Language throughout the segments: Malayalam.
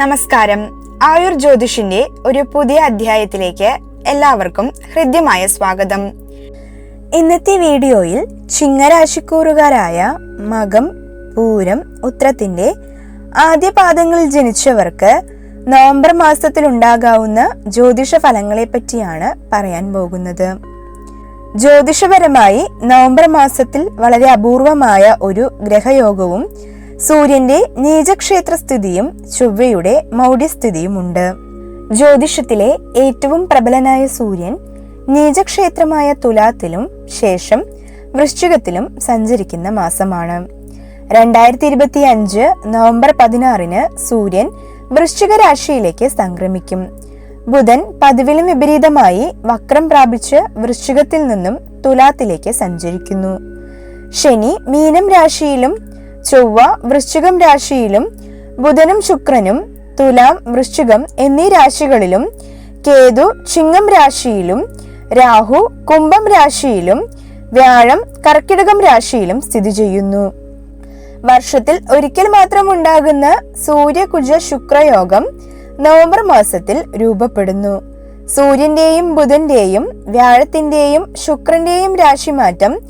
നമസ്കാരം. ആയുർ ജ്യോതിഷിന്റെ ഒരു പുതിയ അധ്യായത്തിലേക്ക് എല്ലാവർക്കും ഹൃദ്യമായ സ്വാഗതം. ഇന്നത്തെ വീഡിയോയിൽ ചിങ്ങരാശിക്കൂറുകാരായ മകം പൂരം ഉത്രത്തിന്റെ ആദ്യ പാദങ്ങളിൽ ജനിച്ചവർക്ക് നവംബർ മാസത്തിൽ ഉണ്ടാകാവുന്ന ജ്യോതിഷ ഫലങ്ങളെ പറ്റിയാണ് പറയാൻ പോകുന്നത്. ജ്യോതിഷപരമായി നവംബർ മാസത്തിൽ വളരെ അപൂർവമായ ഒരു ഗ്രഹയോഗവും സൂര്യന്റെ നീചക്ഷേത്ര സ്ഥിതിയും ചൊവ്വയുടെ മൗഢ്യസ്ഥിതിയും ഉണ്ട് ജ്യോതിഷത്തിലെ ഏറ്റവും പ്രബലനായ സൂര്യൻ നീചക്ഷേത്രമായ തുലാത്തിലും ശേഷം വൃശ്ചികത്തിലും സഞ്ചരിക്കുന്ന മാസമാണ്. രണ്ടായിരത്തി ഇരുപത്തി അഞ്ച് നവംബർ പതിനാറിന് സൂര്യൻ വൃശ്ചിക രാശിയിലേക്ക് സംക്രമിക്കും. ബുധൻ പതിവിലും വിപരീതമായി വക്രം പ്രാപിച്ച് വൃശ്ചികത്തിൽ നിന്നും തുലാത്തിലേക്ക് സഞ്ചരിക്കുന്നു. ശനി മീനം രാശിയിലും ചൊവ്വ വൃശ്ചികം രാശിയിലും ബുധനും ശുക്രനും തുലാം വൃശ്ചികം എന്നീ രാശികളിലും കേതു ചിങ്ങം രാശിയിലും രാഹു കുംഭം രാശിയിലും വ്യാഴം കർക്കിടകം രാശിയിലും സ്ഥിതി ചെയ്യുന്നു. വർഷത്തിൽ ഒരിക്കൽ മാത്രം ഉണ്ടാകുന്ന സൂര്യകുജ ശുക്രയോഗം നവംബർ മാസത്തിൽ രൂപപ്പെടുന്നു. സൂര്യന്റെയും ബുധന്റെയും വ്യാഴത്തിന്റെയും ശുക്രന്റെയും രാശിമാറ്റം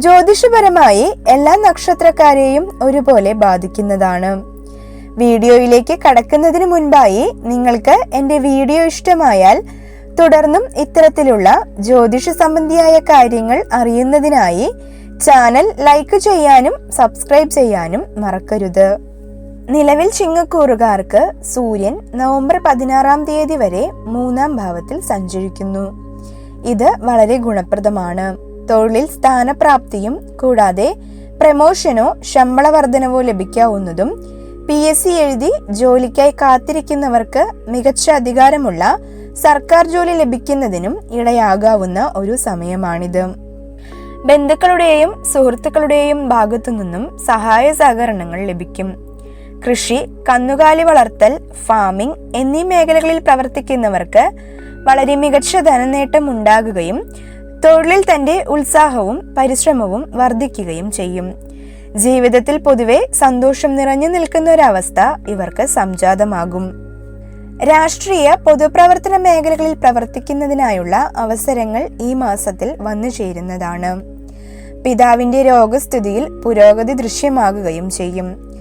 ജ്യോതിഷപരമായി എല്ലാ നക്ഷത്രക്കാരെയും ഒരുപോലെ ബാധിക്കുന്നതാണ്. വീഡിയോയിലേക്ക് കടക്കുന്നതിന് മുൻപായി നിങ്ങൾക്ക് എന്റെ വീഡിയോ ഇഷ്ടമായാൽ തുടർന്നും ഇത്തരത്തിലുള്ള ജ്യോതിഷ സംബന്ധിയായ കാര്യങ്ങൾ അറിയുന്നതിനായി ചാനൽ ലൈക്ക് ചെയ്യാനും സബ്സ്ക്രൈബ് ചെയ്യാനും മറക്കരുത്. നിലവിൽ ചിങ്ങക്കൂറുകാർക്ക് സൂര്യൻ നവംബർ പതിനാറാം തീയതി വരെ മൂന്നാം ഭാവത്തിൽ സഞ്ചരിക്കുന്നു. ഇത് വളരെ ഗുണപ്രദമാണ്. തൊഴിലിൽ സ്ഥാനപ്രാപ്തിയും കൂടാതെ പ്രമോഷനോ ശമ്പള വർധനവോ ലഭിക്കാവുന്നതും പി എസ് സി എഴുതി ജോലിക്കായി കാത്തിരിക്കുന്നവർക്ക് മികച്ച അധികാരമുള്ള സർക്കാർ ജോലി ലഭിക്കുന്നതിനും ഇടയാകാവുന്ന ഒരു സമയമാണിത്. ബന്ധുക്കളുടെയും സുഹൃത്തുക്കളുടെയും ഭാഗത്തു നിന്നും സഹായ സഹകരണങ്ങൾ ലഭിക്കും. കൃഷി കന്നുകാലി വളർത്തൽ ഫാമിംഗ് എന്നീ മേഖലകളിൽ പ്രവർത്തിക്കുന്നവർക്ക് വളരെ മികച്ച ധനനേട്ടം ഉണ്ടാകുകയും തൊഴിലിൽ തന്റെ ഉത്സാഹവും പരിശ്രമവും വർദ്ധിക്കുകയും ചെയ്യും. ജീവിതത്തിൽ പൊതുവെ സന്തോഷം നിറഞ്ഞു നിൽക്കുന്ന ഒരവസ്ഥ ഇവർക്ക് സംജാതമാകും. രാഷ്ട്രീയ പൊതുപ്രവർത്തന മേഖലകളിൽ പ്രവർത്തിക്കുന്നതിനായുള്ള അവസരങ്ങൾ ഈ മാസത്തിൽ വന്നു ചേരുന്നതാണ്. പിതാവിന്റെ രോഗസ്ഥിതിയിൽ പുരോഗതി ദൃശ്യമാകുകയും ചെയ്യും.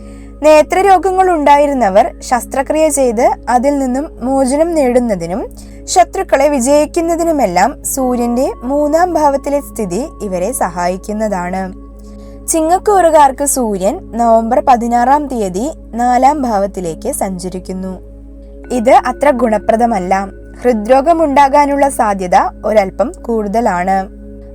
നേത്രരോഗങ്ങൾ ഉണ്ടായിരുന്നവർ ശസ്ത്രക്രിയ ചെയ്ത് അതിൽ നിന്നും മോചനം നേടുന്നതിനും ശത്രുക്കളെ വിജയിക്കുന്നതിനുമെല്ലാം സൂര്യന്റെ മൂന്നാം ഭാവത്തിലെ സ്ഥിതി ഇവരെ സഹായിക്കുന്നതാണ്. ചിങ്ങക്കൂറുകാർക്ക് സൂര്യൻ നവംബർ പതിനാറാം തീയതി നാലാം ഭാവത്തിലേക്ക് സഞ്ചരിക്കുന്നു. ഇത് അത്ര ഗുണപ്രദമല്ല. ഹൃദ്രോഗമുണ്ടാകാനുള്ള സാധ്യത ഒരൽപ്പം കൂടുതലാണ്.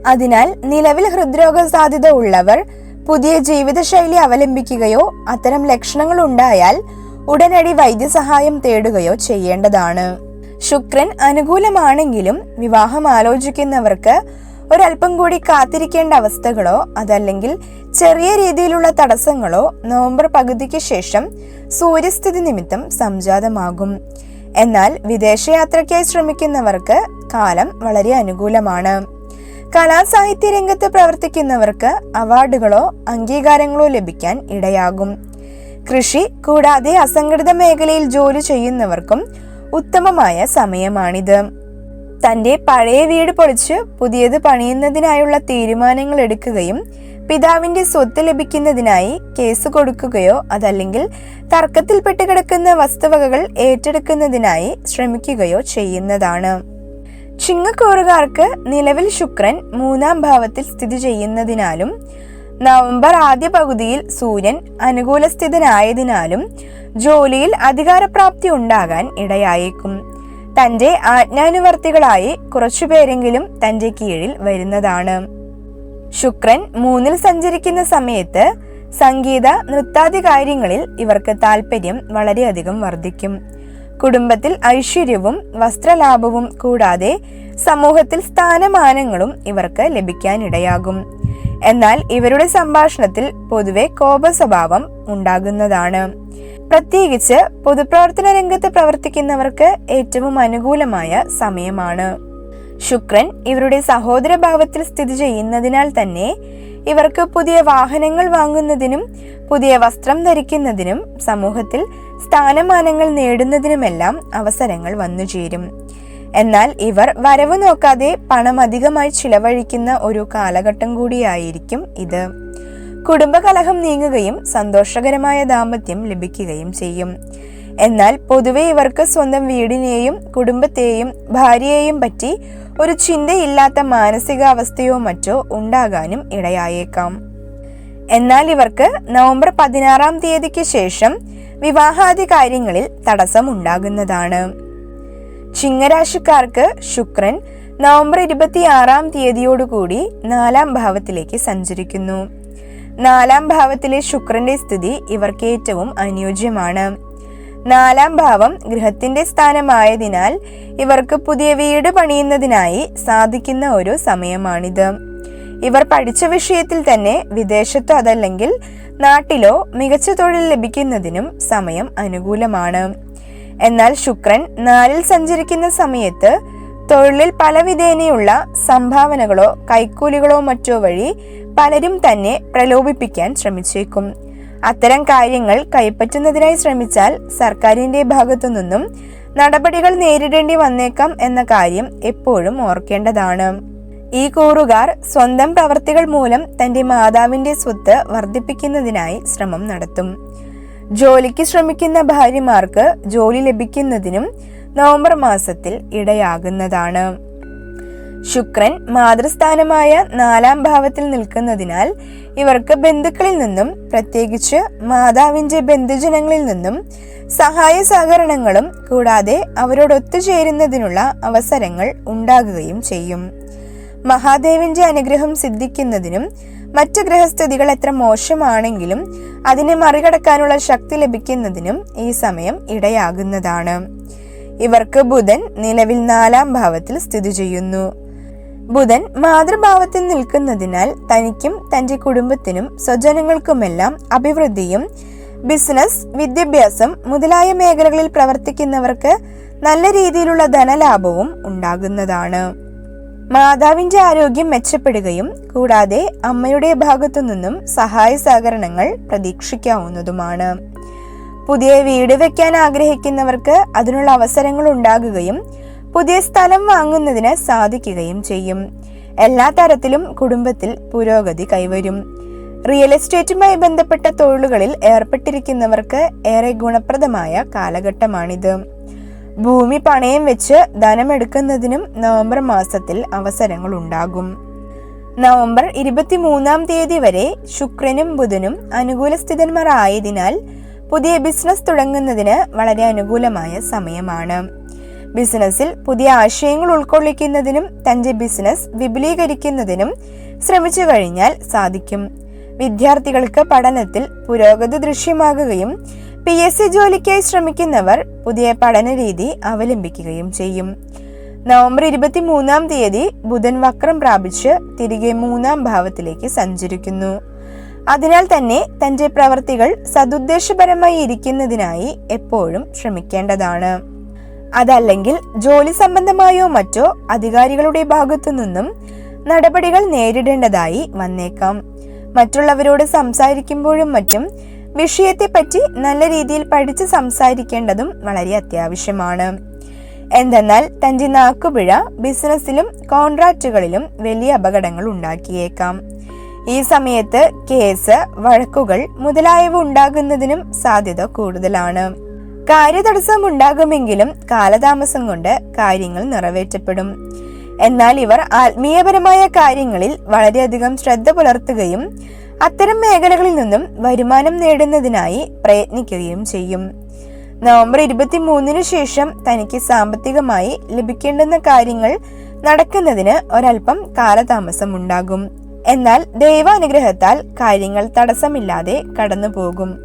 അതിനാൽ നിലവിൽ ഹൃദ്രോഗ സാധ്യത ഉള്ളവർ പുതിയ ജീവിതശൈലി അവലംബിക്കുകയോ അത്തരം ലക്ഷണങ്ങൾ ഉണ്ടായാൽ ഉടനടി വൈദ്യസഹായം തേടുകയോ ചെയ്യേണ്ടതാണ്. ശുക്രൻ അനുകൂലമാണെങ്കിലും വിവാഹം ആലോചിക്കുന്നവർക്ക് ഒരല്പം കൂടി കാത്തിരിക്കേണ്ട അവസ്ഥകളോ അതല്ലെങ്കിൽ ചെറിയ രീതിയിലുള്ള തടസ്സങ്ങളോ നവംബർ പകുതിക്ക് ശേഷം സൂര്യസ്ഥിതി നിമിത്തം സംജാതമാകും. എന്നാൽ വിദേശയാത്രയ്ക്കായി ശ്രമിക്കുന്നവർക്ക് കാലം വളരെ അനുകൂലമാണ്. കലാസാഹിത്യ രംഗത്ത് പ്രവർത്തിക്കുന്നവർക്ക് അവാർഡുകളോ അംഗീകാരങ്ങളോ ലഭിക്കാൻ ഇടയാകും. കൃഷി കൂടാതെ അസംഘടിത മേഖലയിൽ ജോലി ചെയ്യുന്നവർക്കും ഉത്തമമായ സമയമാണിത്. തന്റെ പഴയ വീട് പൊളിച്ച് പുതിയത് പണിയുന്നതിനായുള്ള തീരുമാനങ്ങൾ എടുക്കുകയും പിതാവിന്റെ സ്വത്ത് ലഭിക്കുന്നതിനായി കേസ് കൊടുക്കുകയോ അതല്ലെങ്കിൽ തർക്കത്തിൽപ്പെട്ട് കിടക്കുന്ന വസ്തുവകകൾ ഏറ്റെടുക്കുന്നതിനായി ശ്രമിക്കുകയോ ചെയ്യുന്നതാണ്. ചിങ്ങക്കൂറുകാർക്ക് നിലവിൽ ശുക്രൻ മൂന്നാം ഭാവത്തിൽ സ്ഥിതി ചെയ്യുന്നതിനാലും നവംബർ ആദ്യ പകുതിയിൽ സൂര്യൻ അനുകൂല സ്ഥിതനായതിനാലും ജോലിയിൽ അധികാരപ്രാപ്തി ഉണ്ടാകാൻ ഇടയായേക്കും. തന്റെ ആജ്ഞാനുവർത്തികളായി കുറച്ചുപേരെങ്കിലും തന്റെ കീഴിൽ വരുന്നതാണ്. ശുക്രൻ മൂന്നിൽ സഞ്ചരിക്കുന്ന സമയത്ത് സംഗീത നൃത്താദി കാര്യങ്ങളിൽ ഇവർക്ക് താല്പര്യം വളരെയധികം വർദ്ധിക്കും. കുടുംബത്തിൽ ഐശ്വര്യവും വസ്ത്രലാഭവും കൂടാതെ സമൂഹത്തിൽ സ്ഥാനമാനങ്ങളും ഇവർക്ക് ലഭിക്കാനിടയാകും. എന്നാൽ ഇവരുടെ സംഭാഷണത്തിൽ പൊതുവെ കോപസ്വഭാവം ഉണ്ടാകുന്നതാണ്. പ്രത്യേകിച്ച് പൊതുപ്രവർത്തന രംഗത്ത് പ്രവർത്തിക്കുന്നവർക്ക് ഏറ്റവും അനുകൂലമായ സമയമാണ്. ശുക്രൻ ഇവരുടെ സഹോദരഭാവത്തിൽ സ്ഥിതി ചെയ്യുന്നതിനാൽ തന്നെ ഇവർക്ക് പുതിയ വാഹനങ്ങൾ വാങ്ങുന്നതിനും പുതിയ വസ്ത്രം ധരിക്കുന്നതിനും സമൂഹത്തിൽ സ്ഥാനമാനങ്ങൾ നേടുന്നതിനുമെല്ലാം അവസരങ്ങൾ വന്നുചേരും എന്നാൽ ഇവർ വരവ് നോക്കാതെ പണം അധികമായി ചിലവഴിക്കുന്ന ഒരു കാലഘട്ടം കൂടിയായിരിക്കും ഇത്. കുടുംബകലഹം നീങ്ങുകയും സന്തോഷകരമായ ദാമ്പത്യം ലഭിക്കുകയും ചെയ്യും. എന്നാൽ പൊതുവെ ഇവർക്ക് സ്വന്തം വീടിനെയും കുടുംബത്തെയും ഭാര്യയെയും പറ്റി ഒരു ചിന്തയില്ലാത്ത മാനസികാവസ്ഥയോ മറ്റോ ഉണ്ടാകാനും ഇടയായേക്കാം. എന്നാൽ ഇവർക്ക് നവംബർ പതിനാറാം തീയതിക്ക് ശേഷം വിവാഹാദി കാര്യങ്ങളിൽ തടസ്സമുണ്ടാകുന്നതാണ്. ചിങ്ങരാശിക്കാർക്ക് ശുക്രൻ നവംബർ ഇരുപത്തിയാറാം തീയതിയോടുകൂടി നാലാം ഭാവത്തിലേക്ക് സഞ്ചരിക്കുന്നു. നാലാം ഭാവത്തിലെ ശുക്രന്റെ സ്ഥിതി ഇവർക്ക് ഏറ്റവും അനുയോജ്യമാണ്. നാലാം ഭാവം ഗൃഹത്തിന്റെ സ്ഥാനമായതിനാൽ ഇവർക്ക് പുതിയ വീട് പണിയുന്നതിനായി സാധിക്കുന്ന ഒരു സമയമാണിത്. ഇവർ പഠിച്ച വിഷയത്തിൽ തന്നെ വിദേശത്തോ അതല്ലെങ്കിൽ നാട്ടിലോ മികച്ച തൊഴിൽ ലഭിക്കുന്നതിനും സമയം അനുകൂലമാണ്. എന്നാൽ ശുക്രൻ നാലിൽ സഞ്ചരിക്കുന്ന സമയത്ത് തൊഴിലിൽ പലവിധേനയുള്ള സംഭാവനകളോ കൈക്കൂലികളോ മറ്റോ വഴി പലരും തന്നെ പ്രലോഭിപ്പിക്കാൻ ശ്രമിച്ചേക്കും. അത്തരം കാര്യങ്ങൾ കൈപ്പറ്റുന്നതിനായി ശ്രമിച്ചാൽ സർക്കാരിന്റെ ഭാഗത്തു നിന്നും നടപടികൾ നേരിടേണ്ടി വന്നേക്കാം എന്ന കാര്യം എപ്പോഴും ഓർക്കേണ്ടതാണ്. ഈ കൂറുകാർ സ്വന്തം പ്രവർത്തികൾ മൂലം തന്റെ മാതാവിന്റെ സ്വത്ത് വർദ്ധിപ്പിക്കുന്നതിനായി ശ്രമം നടത്തും. ജോലിക്ക് ശ്രമിക്കുന്ന ഭാര്യമാർക്ക് ജോലി ലഭിക്കുന്നതിനും നവംബർ മാസത്തിൽ ഇടയാകുന്നതാണ്. ശുക്രൻ മാതൃസ്ഥാനമായ നാലാം ഭാവത്തിൽ നിൽക്കുന്നതിനാൽ ഇവർക്ക് ബന്ധുക്കളിൽ നിന്നും പ്രത്യേകിച്ച് മാതാവിന്റെ ബന്ധുജനങ്ങളിൽ നിന്നും സഹായ സഹകരണങ്ങളും കൂടാതെ അവരോടൊത്തുചേരുന്നതിനുള്ള അവസരങ്ങൾ ഉണ്ടാകുകയും ചെയ്യും. മഹാദേവിന്റെ അനുഗ്രഹം സിദ്ധിക്കുന്നതിനും മറ്റു ഗ്രഹസ്ഥിതികൾ എത്ര മോശമാണെങ്കിലും അതിനെ മറികടക്കാനുള്ള ശക്തി ലഭിക്കുന്നതിനും ഈ സമയം ഇടയാകുന്നതാണ്. ഇവർക്ക് ബുധൻ നിലവിൽ നാലാം ഭാവത്തിൽ സ്ഥിതി ചെയ്യുന്നു. ബുധൻ മാതൃഭാവത്തിൽ നിൽക്കുന്നതിനാൽ തനിക്കും തന്റെ കുടുംബത്തിനും സ്വജനങ്ങൾക്കുമെല്ലാം അഭിവൃദ്ധിയും ബിസിനസ് വിദ്യാഭ്യാസം മുതലായ മേഖലകളിൽ പ്രവർത്തിക്കുന്നവർക്ക് നല്ല രീതിയിലുള്ള ധനലാഭവും ഉണ്ടാകുന്നതാണ്. മാതാവിന്റെ ആരോഗ്യം മെച്ചപ്പെടുകയും കൂടാതെ അമ്മയുടെ ഭാഗത്തു നിന്നും സഹായ സഹകരണങ്ങൾ പ്രതീക്ഷിക്കാവുന്നതുമാണ്. പുതിയ വീട് വെക്കാൻ ആഗ്രഹിക്കുന്നവർക്ക് അതിനുള്ള അവസരങ്ങൾ ഉണ്ടാകുകയും പുതിയ സ്ഥലം വാങ്ങുന്നതിന് സാധിക്കുകയും ചെയ്യും. എല്ലാ തരത്തിലും കുടുംബത്തിൽ പുരോഗതി കൈവരും. റിയൽ എസ്റ്റേറ്റുമായി ബന്ധപ്പെട്ട തൊഴിലുകളിൽ ഏർപ്പെട്ടിരിക്കുന്നവർക്ക് ഏറെ ഗുണപ്രദമായ കാലഘട്ടമാണിത്. ഭൂമി പണയം വെച്ച് ധനമെടുക്കുന്നതിനും നവംബർ മാസത്തിൽ അവസരങ്ങൾ ഉണ്ടാകും നവംബർ ഇരുപത്തിമൂന്നാം തീയതി വരെ ശുക്രനും ബുധനും അനുകൂല സ്ഥിതന്മാർ ആയതിനാൽ പുതിയ ബിസിനസ് തുടങ്ങുന്നതിന് വളരെ അനുകൂലമായ സമയമാണ്. ബിസിനസ്സിൽ പുതിയ ആശയങ്ങൾ ഉൾക്കൊള്ളിക്കുന്നതിനും തന്റെ ബിസിനസ് വിപുലീകരിക്കുന്നതിനും ശ്രമിച്ചു കഴിഞ്ഞാൽ സാധിക്കും. വിദ്യാർത്ഥികൾക്ക് പഠനത്തിൽ പുരോഗതി ദൃശ്യമാകുകയും പി എസ് സി ജോലിക്കായി ശ്രമിക്കുന്നവർ പുതിയ പഠന രീതി അവലംബിക്കുകയും ചെയ്യും. നവംബർ ഇരുപത്തി മൂന്നാം തീയതി ബുധൻ വക്രം പ്രാപിച്ച് തിരികെ മൂന്നാം ഭാവത്തിലേക്ക് സഞ്ചരിക്കുന്നു. അതിനാൽ തന്നെ തന്റെ പ്രവർത്തികൾ സതുദ്ദേശപരമായി ഇരിക്കുന്നതിനായി എപ്പോഴും ശ്രമിക്കേണ്ടതാണ്. അതല്ലെങ്കിൽ ജോലി സംബന്ധമായോ മറ്റോ അധികാരികളുടെ ഭാഗത്തു നിന്നും നടപടികൾ നേരിടേണ്ടതായി വന്നേക്കാം. മറ്റുള്ളവരോട് സംസാരിക്കുമ്പോഴും മറ്റും വിഷയത്തെപ്പറ്റി നല്ല രീതിയിൽ പഠിച്ച് സംസാരിക്കേണ്ടതും വളരെ അത്യാവശ്യമാണ്. എന്തെന്നാൽ തന്റെ നാക്കുപിഴ ബിസിനസ്സിലും കോൺട്രാക്റ്റുകളിലും വലിയ അപകടങ്ങൾ ഉണ്ടാക്കിയേക്കാം. ഈ സമയത്ത് കേസ് വഴക്കുകൾ മുതലായവ ഉണ്ടാകുന്നതിനും സാധ്യത കൂടുതലാണ്. കാര്യതടസ്സം ഉണ്ടാകുമെങ്കിലും കാലതാമസം കൊണ്ട് കാര്യങ്ങൾ നിറവേറ്റപ്പെടും. എന്നാൽ ഇവർ ആത്മീയപരമായ കാര്യങ്ങളിൽ വളരെയധികം ശ്രദ്ധ പുലർത്തുകയും അത്തരം മേഖലകളിൽ നിന്നും വരുമാനം നേടുന്നതിനായി പ്രയത്നിക്കുകയും ചെയ്യും. നവംബർ ഇരുപത്തി മൂന്നിന് ശേഷം തനിക്ക് സാമ്പത്തികമായി ലഭിക്കേണ്ടുന്ന കാര്യങ്ങൾ നടക്കുന്നതിന് ഒരൽപ്പം കാലതാമസം ഉണ്ടാകും. എന്നാൽ ദൈവാനുഗ്രഹത്താൽ കാര്യങ്ങൾ തടസ്സമില്ലാതെ കടന്നുപോകും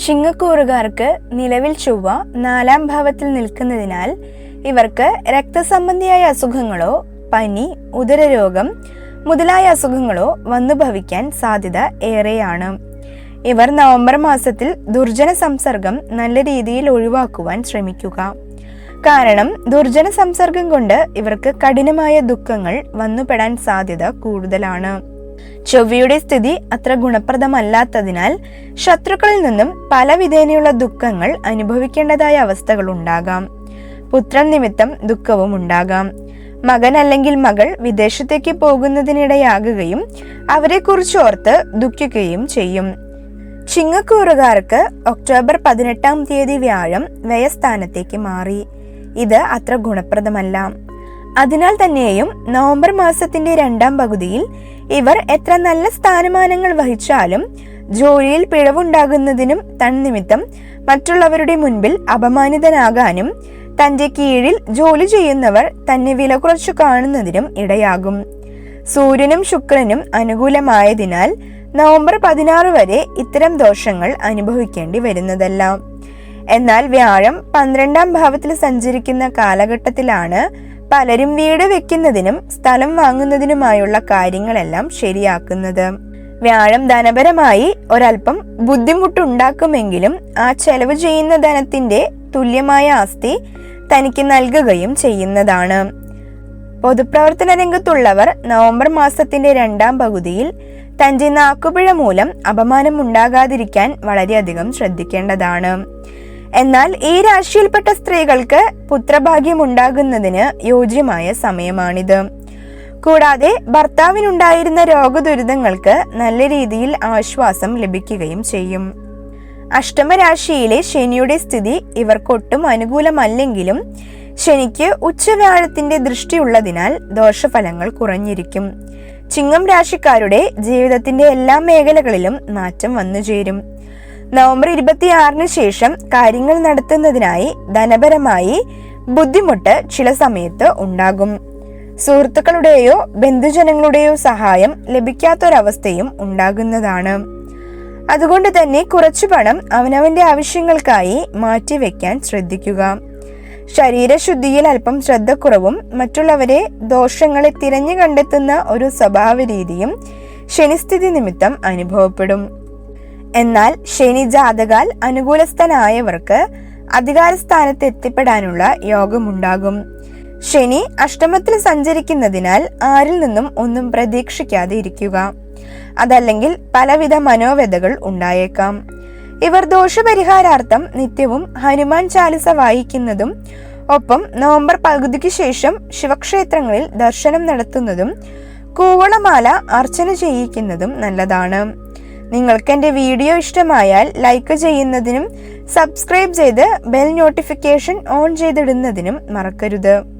ചിങ്ങക്കൂറുകാർക്ക് നിലവിൽ ചൊവ്വ നാലാം ഭാവത്തിൽ നിൽക്കുന്നതിനാൽ ഇവർക്ക് രക്തസംബന്ധിയായ അസുഖങ്ങളോ പനി ഉദരരോഗം മുതലായ അസുഖങ്ങളോ വന്നു ഭവിക്കാൻ സാധ്യത ഏറെയാണ്. ഇവർ നവംബർ മാസത്തിൽ ദുർജന സംസർഗം നല്ല രീതിയിൽ ഒഴിവാക്കുവാൻ ശ്രമിക്കുക. കാരണം ദുർജന സംസർഗം കൊണ്ട് ഇവർക്ക് കഠിനമായ ദുഃഖങ്ങൾ വന്നുപെടാൻ സാധ്യത കൂടുതലാണ്. ചൊവ്വയുടെ സ്ഥിതി അത്ര ഗുണപ്രദമല്ലാത്തതിനാൽ ശത്രുക്കളിൽ നിന്നും പല വിധേനയുള്ള ദുഃഖങ്ങൾ അനുഭവിക്കേണ്ടതായ അവസ്ഥകൾ ഉണ്ടാകാം. പുത്രൻ നിമിത്തം ദുഃഖവും ഉണ്ടാകാം. മകൻ അല്ലെങ്കിൽ മകൾ വിദേശത്തേക്ക് പോകുന്നതിനിടയാകുകയും അവരെക്കുറിച്ച് ഓർത്ത് ദുഃഖിക്കുകയും ചെയ്യും. ചിങ്ങക്കൂറുകാർക്ക് ഒക്ടോബർ പതിനെട്ടാം തീയതി വ്യാഴം വ്യയസ്ഥാനത്തേക്ക് മാറി. ഇത് അത്ര ഗുണപ്രദമല്ല. അതിനാൽ തന്നെയും നവംബർ മാസത്തിന്റെ രണ്ടാം പകുതിയിൽ ഇവർ എത്ര നല്ല സ്ഥാനമാനങ്ങൾ വഹിച്ചാലും ജോലിയിൽ പിഴവുണ്ടാകുന്നതിനും തന്നിമിത്തം മറ്റുള്ളവരുടെ മുൻപിൽ അപമാനിതനാകാനും തന്റെ കീഴിൽ ജോലി ചെയ്യുന്നവർ തന്നെ വില കുറച്ചു കാണുന്നതിനും ഇടയാകും. സൂര്യനും ശുക്രനും അനുകൂലമായതിനാൽ നവംബർ പതിനാറ് വരെ ഇത്തരം ദോഷങ്ങൾ അനുഭവിക്കേണ്ടി വരുന്നതല്ല. എന്നാൽ വ്യാഴം പന്ത്രണ്ടാം ഭാവത്തിൽ സഞ്ചരിക്കുന്ന കാലഘട്ടത്തിലാണ് പലരും വീട് വെക്കുന്നതിനും സ്ഥലം വാങ്ങുന്നതിനുമായുള്ള കാര്യങ്ങളെല്ലാം ശരിയാക്കുന്നത്. വ്യാഴം ധനപരമായി ഒരൽപ്പം ബുദ്ധിമുട്ടുണ്ടാക്കുമെങ്കിലും ആ ചെലവ് ചെയ്യുന്ന ധനത്തിന്റെ തുല്യമായ ആസ്തി തനിക്ക് നൽകുകയും ചെയ്യുന്നതാണ്. പൊതുപ്രവർത്തന രംഗത്തുള്ളവർ നവംബർ മാസത്തിന്റെ രണ്ടാം പകുതിയിൽ തന്റെ നാക്കുപിഴ മൂലം അപമാനം ഉണ്ടാകാതിരിക്കാൻ വളരെയധികം ശ്രദ്ധിക്കേണ്ടതാണ്. എന്നാൽ ഈ രാശിയിൽപ്പെട്ട സ്ത്രീകൾക്ക് പുത്രഭാഗ്യം ഉണ്ടാകുന്നതിന് യോജ്യമായ സമയമാണിത്. കൂടാതെ ഭർത്താവിനുണ്ടായിരുന്ന രോഗദുരിതങ്ങൾക്ക് നല്ല രീതിയിൽ ആശ്വാസം ലഭിക്കുകയും ചെയ്യും. അഷ്ടമരാശിയിലെ ശനിയുടെ സ്ഥിതി ഇവർക്കൊട്ടും അനുകൂലമല്ലെങ്കിലും ശനിക്ക് ഉച്ചവ്യാഴത്തിന്റെ ദൃഷ്ടിയുള്ളതിനാൽ ദോഷഫലങ്ങൾ കുറഞ്ഞിരിക്കും. ചിങ്ങം രാശിക്കാരുടെ ജീവിതത്തിന്റെ എല്ലാ മേഖലകളിലും മാറ്റം വന്നു ചേരും. നവംബർ ഇരുപത്തിയാറിന് ശേഷം കാര്യങ്ങൾ നടത്തുന്നതിനായി ധനപരമായി ബുദ്ധിമുട്ട് ചില സമയത്ത് ഉണ്ടാകും. സുഹൃത്തുക്കളുടെയോ ബന്ധുജനങ്ങളുടെയോ സഹായം ലഭിക്കാത്തൊരവസ്ഥയും ഉണ്ടാകുന്നതാണ്. അതുകൊണ്ട് തന്നെ കുറച്ചു പണം അവനവന്റെ ആവശ്യങ്ങൾക്കായി മാറ്റിവെക്കാൻ ശ്രദ്ധിക്കുക. ശരീരശുദ്ധിയിൽ അല്പം ശ്രദ്ധക്കുറവും മറ്റുള്ളവരെ ദോഷങ്ങളെ തിരഞ്ഞു കണ്ടെത്തുന്ന ഒരു സ്വഭാവ രീതിയും ശനിസ്ഥിതി നിമിത്തം അനുഭവപ്പെടും. എന്നാൽ ശനി ജാതകാൽ അനുകൂലസ്ഥനായവർക്ക് അധികാരസ്ഥാനത്ത് എത്തിപ്പെടാനുള്ള യോഗമുണ്ടാകും. ശനി അഷ്ടമത്തിൽ സഞ്ചരിക്കുന്നതിനാൽ ആരിൽ നിന്നും ഒന്നും പ്രതീക്ഷിക്കാതെ ഇരിക്കുക. അതല്ലെങ്കിൽ പലവിധ മനോവ്യതകൾ ഉണ്ടായേക്കാം. ഇവർ ദോഷപരിഹാരാർത്ഥം നിത്യവും ഹനുമാൻ ചാലിസ വായിക്കുന്നതും ഒപ്പം നവംബർ പകുതിക്ക് ശേഷം ശിവക്ഷേത്രങ്ങളിൽ ദർശനം നടത്തുന്നതും കൂവളമാല അർച്ചന ചെയ്യിക്കുന്നതും നല്ലതാണ്. നിങ്ങൾക്ക് എന്റെ വീഡിയോ ഇഷ്ടമായാൽ ലൈക്ക് ചെയ്യുന്നതിനും സബ്സ്ക്രൈബ് ചെയ്ത് ബെൽ നോട്ടിഫിക്കേഷൻ ഓൺ ചെയ്തിടുന്നതിനും മറക്കരുത്.